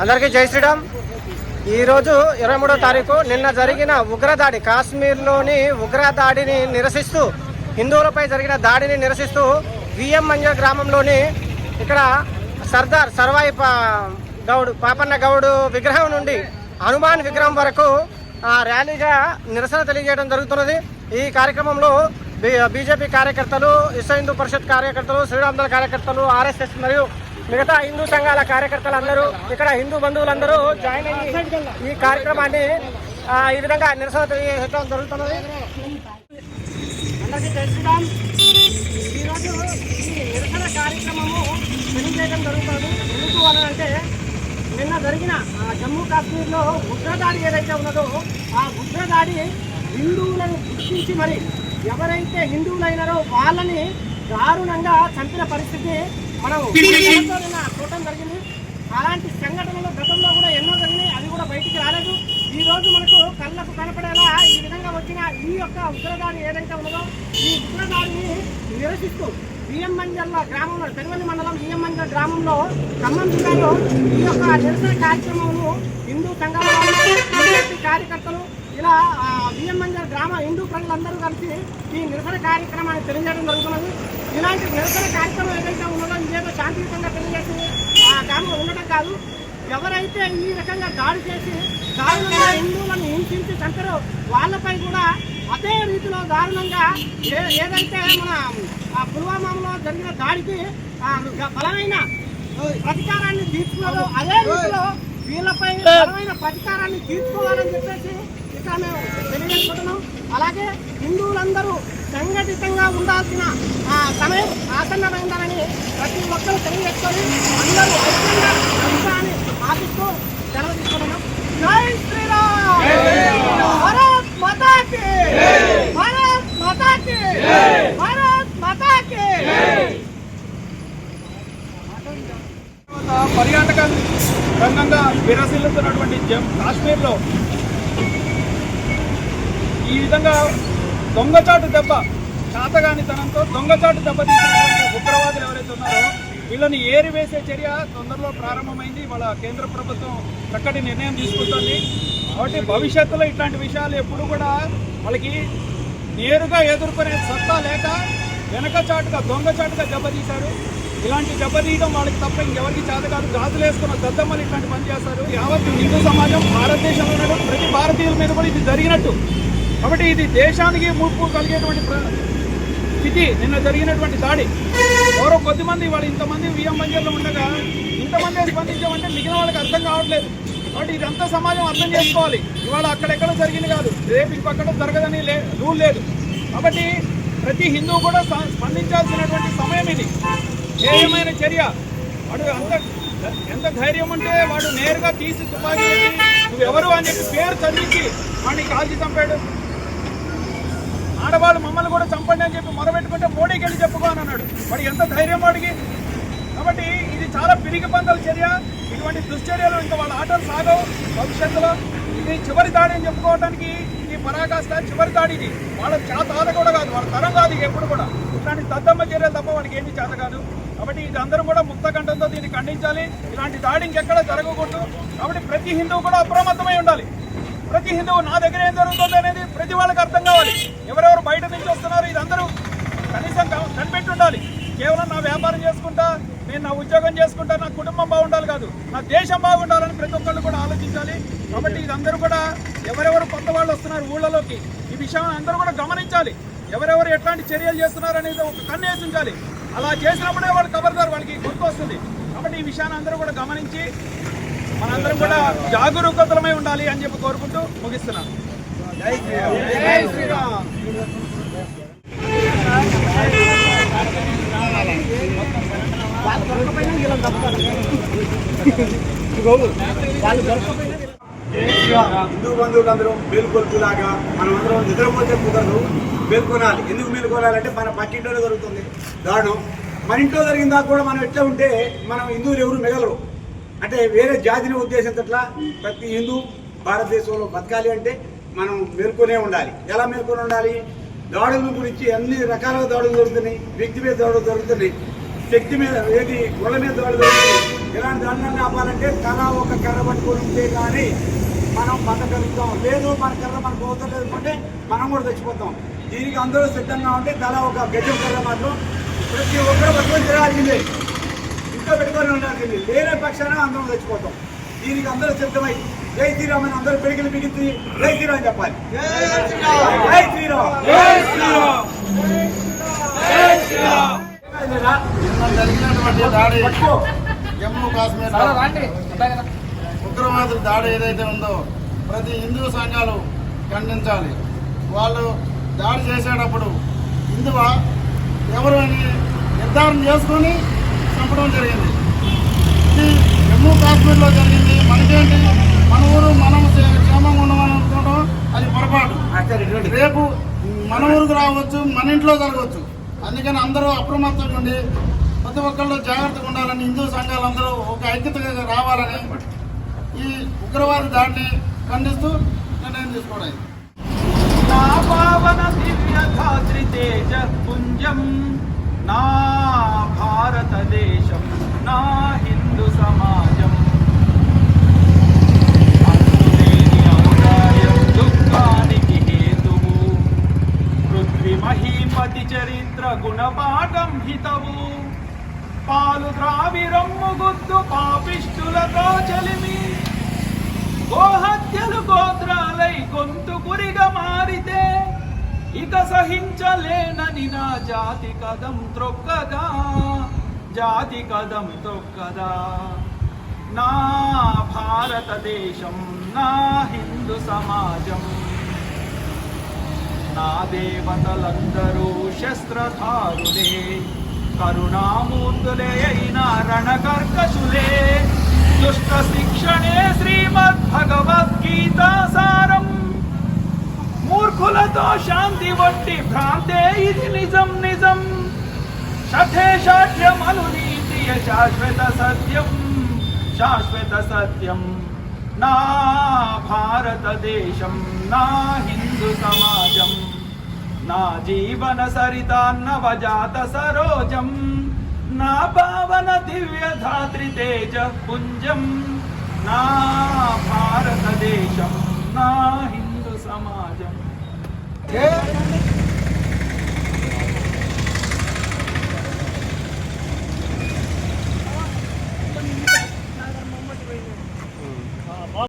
అందరికీ జై శ్రీరామ్. ఈరోజు ఇరవై మూడో తారీఖు నిన్న జరిగిన ఉగ్రదాడి కాశ్మీర్లోని ఉగ్రదాడిని నిరసిస్తూ హిందువులపై జరిగిన దాడిని నిరసిస్తూ విఎం మంజ గ్రామంలోని ఇక్కడ సర్దార్ సర్వాయి పా గౌడ్ పాపన్న గౌడ్ విగ్రహం నుండి హనుమాన్ విగ్రహం వరకు ఆ, ర్యాలీగా నిరసన తెలియజేయడం జరుగుతున్నది. ఈ కార్యక్రమంలో బీజేపీ కార్యకర్తలు విశ్వ హిందూ పరిషత్ కార్యకర్తలు శ్రీరామ్ దళ కార్యకర్తలు ఆర్ఎస్ఎస్ మరియు మిగతా హిందూ సంఘాల కార్యకర్తలు అందరూ ఇక్కడ హిందూ బంధువులందరూ జాయిన్ అయ్యి ఈ కార్యక్రమాన్ని ఈ విధంగా నిరసన తెలియజేయడం జరుగుతున్నది. అందరికీ జై ఈరోజు ఈ నిరసన కార్యక్రమము పనిచేయడం జరుగుతుంది ఎందుకు అని అంటే నిన్న జరిగిన ఆ జమ్మూ కాశ్మీర్లో ఉగ్రదాడి ఏదైతే ఉన్నదో ఆ ఉగ్రదాడి హిందువులను గుర్తించి మరి ఎవరైతే హిందువులైనారో వాళ్ళని దారుణంగా చంపిన పరిస్థితి మనం చూడటం జరిగింది. అలాంటి సంఘటనలు గతంలో కూడా ఎన్నో జరిగినాయి. అది కూడా బయటికి రాలేదు. ఈ రోజు మనకు కళ్ళకు కనపడేలా ఈ విధంగా వచ్చిన ఈ యొక్క ఉగ్రదాడి ఏదైతే ఉన్నదో ఈ ఉగ్రదాడిని నిరసిస్తూ బియ్యం మంజల్ల గ్రామంలో పెరువల్లి మండలం బియ్యం మంజల్ గ్రామంలో ఖమ్మం జిల్లాలో ఈ యొక్క నిరసన కార్యక్రమంలో హిందూ సంఘాల కార్యకర్తలు ఇలా ఆ, మంజర్ గ్రామ హిందూ ప్రజలందరూ కలిసి ఈ నిరసన కార్యక్రమాన్ని తెలియజేయడం జరుగుతున్నది. ఇలాంటి నిరసన కార్యక్రమం ఏదైతే ఉన్నదో ఇదేదో శాంతియుతంగా తెలియజేసి ఆ గ్రామంలో ఉండటం కాదు. ఎవరైతే ఈ రకంగా దాడి చేసి దారుణంగా హిందువులను హింసించి చంపారో వాళ్ళపై కూడా అదే రీతిలో దారుణంగా ఏ- ఏదైతే మన పుల్వామాలో జరిగిన దాడికి బలమైన ప్రతీకారాన్ని తీర్చుకున్నారో. అదే రీతిలో వీళ్ళపై బలమైన ప్రతీకారాన్ని తీర్చుకోవాలని చెప్పేసి ఇక్కడ మేము తెలియజేసుకుంటున్నాం. అలాగే హిందువులందరూ సంఘటితంగా ఉండాల్సిన ఆ, సమయం ఆసన్నమైందని ప్రతి ఒక్కరూ తెలియజేసుకొని అందరూ ఐక్యంగా ఉంటారని ఆశిస్తూ సెలవు తీసుకుంటున్నాం. జై శ్రీరామ్! భారత్ మాతాకి! భారత్ మాతాకి! భారత్ మాతాకి! పర్యాటక రంగంగా విరసిల్లుతున్నటువంటి జమ్ కాశ్మీర్లో ఈ విధంగా దొంగచాటు దెబ్బ చాతగానితనంతో దొంగచాటు దెబ్బ తీసినటువంటి ఉగ్రవాదులు ఎవరైతే ఉన్నారో వీళ్ళని ఏరివేసే చర్య తొందరలో ప్రారంభమైంది. వాళ్ళ కేంద్ర ప్రభుత్వం చక్కటి నిర్ణయం తీసుకుంటుంది. కాబట్టి భవిష్యత్తులో ఇట్లాంటి విషయాలు ఎప్పుడు కూడా వాళ్ళకి నేరుగా ఎదుర్కొనే సత్తా లేక వెనకచాటుగా దొంగచాటుగా దెబ్బతీశారు ఇలాంటి దెబ్బతీయడం వాళ్ళకి తప్ప ఇంకెవరికి చేత కాదు. గాజులు వేసుకున్న దద్దమ్మలు ఇట్లాంటి పని చేస్తారు. యావత్ హిందూ సమాజం భారతదేశంలో ప్రతి భారతీయుల మీద కూడా ఇది జరిగినట్టు. కాబట్టి ఇది దేశానికి ముప్పు కలిగేటువంటి ప్ర- స్థితి. నిన్న జరిగినటువంటి దాడి. ఎవరో కొద్దిమంది వాళ్ళు ఇంతమంది విఎం బంజర్లో ఉండగా ఇంతమంది స్పందించామంటే మిగిలిన వాళ్ళకి అర్థం కావట్లేదు. కాబట్టి ఇదంతా సమాజం అర్థం చేసుకోవాలి. ఇవాళ అక్కడెక్కడ జరిగింది కాదు. రేపు ఇంకొక్కడ జరగదని లే రూల్ లేదు. కాబట్టి ప్రతి హిందువు కూడా స్పందించాల్సినటువంటి సమయం ఇది. ధైర్యమైన చర్య? వాడు అంత ఎంత ధైర్యం ఉంటే వాడు నేరుగా తీసి తుపాకీ నువ్వెవరు? అని చెప్పి పేరు చదివించి వాడిని కాల్చి చంపాడు. ఆడవాళ్ళు మమ్మల్ని కూడా చంపండి అని చెప్పి మొరబెట్టుకుంటే మోడీకి వెళ్ళి చెప్పుకో అని అన్నాడు. మరి ఎంత ధైర్యం వాడికి? కాబట్టి ఇది చాలా పిరిగి పందల చర్య. ఇటువంటి దుశ్చర్యలు ఇంకా వాళ్ళ ఆటలు సాగవు. భవిష్యత్తులో ఇది చివరి దాడి అని చెప్పుకోవడానికి ఇది పరాకాష్ట చివరి దాడి ఇది వాళ్ళ చేత ఆద కూడా కాదు వాళ్ళ తరం కాదు ఎప్పుడు కూడా. ఇట్లాంటి దద్దమ్మ చర్యలు తప్ప వాళ్ళకి ఏమి చేత కాదు. కాబట్టి ఇది అందరూ కూడా ముక్త కంఠంతో దీన్ని ఖండించాలి. ఇలాంటి దాడి ఇంకెక్కడ జరగకూడదు. కాబట్టి ప్రతి హిందువు కూడా అప్రమత్తమై ఉండాలి. ప్రతి హిందువు నా దగ్గర ఏం జరుగుతుంది అనేది ప్రతి వాళ్ళకి అర్థం కావాలి. ఎవరెవరు బయట నుంచి వస్తున్నారు ఇది అందరూ కనీసం కనిపెట్టి ఉండాలి కేవలం నా వ్యాపారం చేసుకుంటా నేను నా ఉద్యోగం చేసుకుంటా నా కుటుంబం బాగుండాలి కాదు. నా దేశం బాగుండాలని ప్రతి ఒక్కళ్ళు కూడా ఆలోచించాలి. కాబట్టి ఇదందరూ కూడా ఎవరెవరు కొత్త వాళ్ళు వస్తున్నారు ఊళ్ళలోకి ఈ విషయం అందరూ కూడా గమనించాలి. ఎవరెవరు ఎట్లాంటి చర్యలు చేస్తున్నారు అనేది ఒక కన్ను అలా చేసినప్పుడే వాళ్ళు కబర్దారు వాళ్ళకి గుర్తు వస్తుంది కాబట్టి ఈ విషయాన్ని అందరూ కూడా గమనించి మనందరం కూడా జాగరూకతలమై ఉండాలి అని చెప్పి కోరుకుంటూ ముగిస్తున్నాను జై శ్రీరామ్ హిందూ బంధువులందరూ మేలుకొల్పులాగా మనం అందరం నిద్రపోతే కుదరదు మేల్కొనాలి ఎందుకు మేల్కొనాలంటే మన పక్కింట్లోనే జరుగుతుంది దాడు మన ఇంట్లో జరిగిన దాకా కూడా మనం ఎట్లా ఉంటే మనం హిందువులు ఎవరు మిగలరు అంటే వేరే జాతిని ఉద్దేశించట్లా ప్రతి హిందూ భారతదేశంలో బతకాలి అంటే మనం మేల్కొనే ఉండాలి. ఎలా మేల్కొని ఉండాలి? దాడుల గురించి అన్ని రకాల దాడులు జరుగుతున్నాయి. వ్యక్తి మీద దాడులు జరుగుతున్నాయి. శక్తి మీద ఏది? గుళ్ళ మీద దాడులు జరుగుతున్నాయి. ఇలాంటి దాడులను ఆపాలంటే తల ఒక కర్ర పట్టుకొని ఉంటే కానీ మనం బతకలుగుతాం లేదు మన కర్ర మనకు పోతాం లేదు అంటే మనం కూడా చచ్చిపోతాం. దీనికి అందరూ సిద్ధంగా ఉంటే తల ఒక గజం కర్ర మాత్రం ప్రతి ఒక్కరు పట్టుకొని తిరగాల్సిందే ఇంట్లో పెట్టుకొని ఉండాల్సింది వేరే పక్షాన అందరం చచ్చిపోతాం. దీనికి అందరూ సిద్ధమై జై శ్రీరామ్ అని అందరూ పిడికిలు బిగించి జై శ్రీరామ్ చెప్పాలి. జై శ్రీరామ్. జై శ్రీరామ్. జమ్మూ కాశ్మీర్ ఉగ్రవాదుల దాడి ఏదైతే ఉందో ప్రతి హిందూ సంఘాలు ఖండించాలి. వాళ్ళు దాడి చేసేటప్పుడు హిందువా? ఎవరు అని నిర్ధారణ చేసుకొని చంపడం జరిగింది. ఇది జమ్మూ కాశ్మీర్లో జరిగింది. మనకేంటి మన ఊరు మనం క్షేమంగా ఉండమని అనుకోవడం అది పొరపాటు. రేపు మన ఊరికి రావచ్చు మన ఇంట్లో జరగవచ్చు. అందుకని అందరూ అప్రమత్తంగా ఉండి ప్రతి ఒక్కళ్ళు జాగ్రత్తగా ఉండాలని హిందూ సంఘాలు అందరూ ఒక ఐక్యతగా రావాలని ఈ ఉగ్రవాద దాడిని ఖండిస్తూ నిర్ణయం తీసుకోవడం నా పావన దివ్య ధాత్రి తేజ పుంజం నా దేశం నా హిందూ సమాజం. అంతులేని ఔదార్యం దుఃఖానికి హేతువు. మహీపతి చరిత్ర గుణపాఠం హితవు. పాలు ద్రావి రమ్ము గుద్దు పాపిష్టులతో చలిమి గోహత్యలు గోత్రాలై గొంతు గురిగా మారితే ఇక సహించలేనని నా జాతి కదం త్రొక్కగా. జాతి కదం త్రొక్కదా నా భారతదేశం నా హిందూ సమాజం. నా దేవతలందరూ శస్త్రధారులే కరుణామూర్తులే అయిన రణకర్కశులే. దుష్ట శిక్షణే శ్రీమద్ భగవద్గీత సారం. మూర్ఖులతో శాంతి వంటి భ్రాంతే ఇది నిజం నిజం. शाश्वत सत्यम शाश्वत सत्यम। ना भारत देशम, ना हिंदू समाजम, ना जीवन शठेषाढ्यमनुनीतीय शाश्वतसत्यं सरोजम, ना पावन दिव्य धात्री तेज पुंजम, ना भारत देशम, ना हिंदू समाजम। हिन्दुसमाजम्